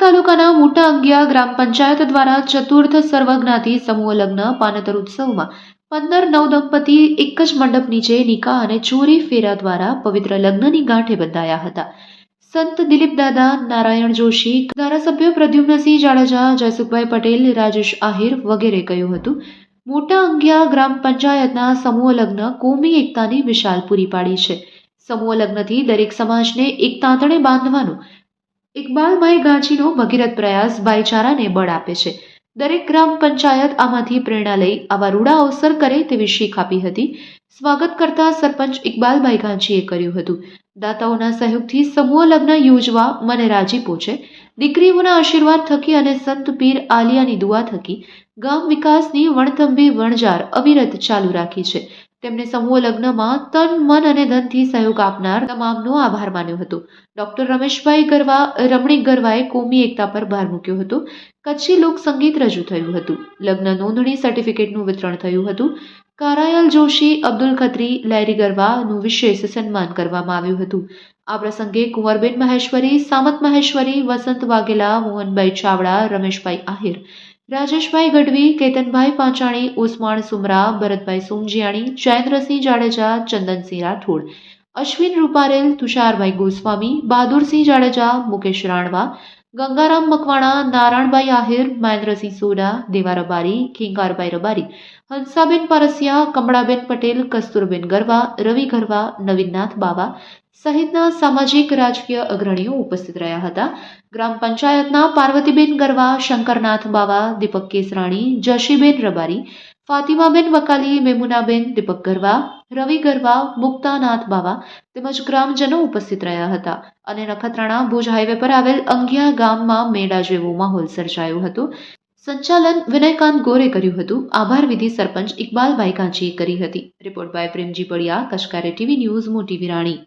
તાલુકાના મોટા અંગિયા ગ્રામ પંચાયત દ્વારા ચતુર્થ સર્વજ્ઞાતિ સમૂહ લગ્ન, પાનતર ઉત્સવમાં પંદર નવ દંપતી, એક જ મંડપ નીચે નિકાહ અને ચોરી ફેરા દ્વારા પવિત્ર લગ્નની ગાંઠે બંધાયા હતા. સંત દિલીપ દાદા, નારાયણ જોશી, ધારાસભ્ય પ્રદ્યુમ્નસિંહ જાડેજા, જયસુખભાઈ પટેલ, રાજેશ આહિર વગેરે કહ્યું હતું. મોટા અંગિયા ગ્રામ પંચાયતના સમૂહ લગ્ન કોમી એકતાની વિશાલ પૂરી પાડી છે. સમૂહ લગ્નથી દરેક સમાજને એક તાંતણે બાંધવાનું ઇકબાલભાઈ ગાંચીનો ભગીરથ પ્રયાસ ભાઈચારાને બળ આપે છે. દરેક ગ્રામ પંચાયત આમાંથી પ્રેરણા લઈ આવા રૂડા અવસર કરે તેવી શીખ આપી હતી. સ્વાગત કરતા સરપંચ ઇકબાલભાઈ ગાંચીએ કર્યું હતું. દાતાઓના સહયોગથી સમૂહ લગ્ન યોજવા મને રાજીપો છે દીકરીઓના આશીર્વાદ થકી અને સંત પીર આલિયાની દુઆ થકી ગામ વિકાસની વણથંભી વણજાર અવિરત ચાલુ રાખી છે. તેમણે સમૂહ લગ્નમાં તન, મન અને ધનથી સહયોગ આપનાર તમામનો આભાર માન્યો હતો. ડોક્ટર રમેશભાઈ ગરવા રમણીક ગરવાએ કોમી એકતા પર ભાર મૂક્યો હતો. કચ્છી લોક સંગીત રજૂ થયું હતું. લગ્ન નોંધણી સર્ટિફિકેટનું વિતરણ થયું હતું. કારાયલ જોશી, અબ્દુલ ખત્રી લહેરી ગરવાનું વિશેષ સન્માન કરવામાં આવ્યું હતું. આ પ્રસંગે કુંવરબેન મહેશ્વરી, સામત મહેશ્વરી, વસંત વાઘેલા, મોહનભાઈ ચાવડા, રમેશભાઈ આહિર રાજેશભાઈ ગઢવી, કેતનભાઈ પાંચાણી ઉસ્માણ સુમરા, ભરતભાઈ સુમજીયાણી, જયેન્દ્રસિંહ જાડેજા, ચંદનસિંહ રાઠોડ, અશ્વિન રૂપારેલ, તુષારભાઈ ગોસ્વામી, બહાદુરસિંહ જાડેજા, મુકેશ રાણવા ગંગારામ મકવાણા નારાયણભાઈ આહિર, મહેન્દ્રસિંહ સોડા દેવા રબારી ખીંગારભાઈ રબારી, હંસાબેન પરસિયા, કમળાબેન પટેલ, કસ્તુરબેન ગરવા, રવિ ગરવા, નવીનનાથ બાવા સહિતના સામાજિક રાજકીય અગ્રણીઓ ઉપસ્થિત રહ્યા હતા. ગ્રામ પંચાયતના પાર્વતીબેન ગરવા, શંકરનાથ બાવા, દીપક કેસરાણી, જશીબેન રબારી ફાતિમાબેન વકાલી મેમુનાબેન, દીપક ગરવા, રવિ ગરવા, મુક્તાનાથ બાવા તેમજ ગ્રામજનો ઉપસ્થિત રહ્યા હતા અને નખત્રાણા ભુજ હાઈવે પર આવેલ અંગિયા ગામમાં મેળા જેવો માહોલ સર્જાયો હતો. સંચાલન વિનયકાંત ગોરે કર્યું હતું. આભાર વિધિ સરપંચ ઇકબાલભાઈ કાંચીએ કરી હતી. રિપોર્ટ બાય પ્રેમજી પડિયા, કશકારે ટીવી ન્યૂઝ મોટી વિરાણી